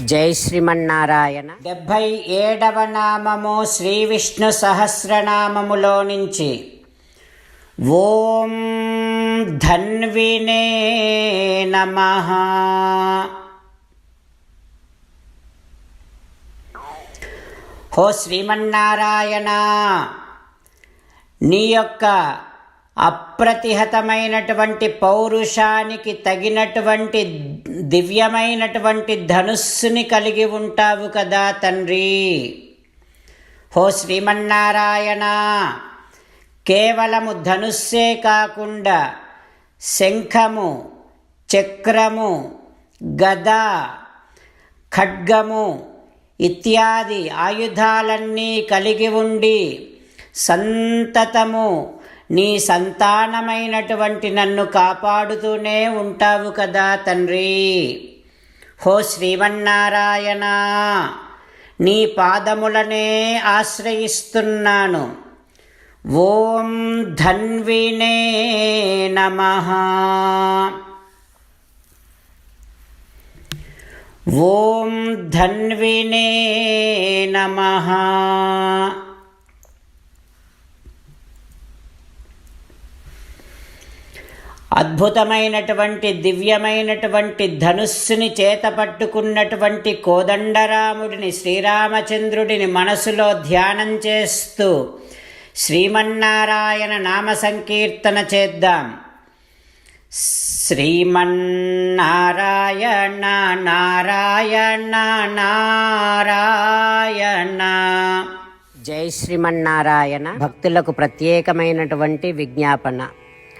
జై శ్రీమన్నారాయణ. డెబ్భై ఏడవ నామము శ్రీ విష్ణు సహస్రనామములో నుంచి. ఓం ధన్వినే నమ. హో శ్రీమన్నారాయణ నీ యొక్క అప్రతిహతమైనటువంటి పౌరుషానికి తగినటువంటి దివ్యమైనటువంటి ధనుస్సుని కలిగి ఉంటావు కదా తండ్రి. హో శ్రీమన్నారాయణ కేవలము ధనుస్సే కాకుండా శంఖము చక్రము గద ఖడ్గము ఇత్యాది ఆయుధాలన్నీ కలిగి ఉండి సంతతము నీ సంతానమైనటువంటి నన్ను కాపాడుతూనే ఉంటావు కదా తండ్రి. హో శ్రీమన్నారాయణ నీ పాదములనే ఆశ్రయిస్తున్నాను. ఓం ధన్వినే నమ. ఓం ధన్వినే నమ. అద్భుతమైనటువంటి దివ్యమైనటువంటి ధనుస్సుని చేత పట్టుకున్నటువంటి కోదండరాముడిని శ్రీరామచంద్రుడిని మనసులో ధ్యానం చేస్తూ శ్రీమన్నారాయణ నామ సంకీర్తన చేద్దాం. శ్రీమన్నారాయణ నారాయణ నారాయణ. జై శ్రీమన్నారాయణ. భక్తులకు ప్రత్యేకమైనటువంటి విజ్ఞాపన.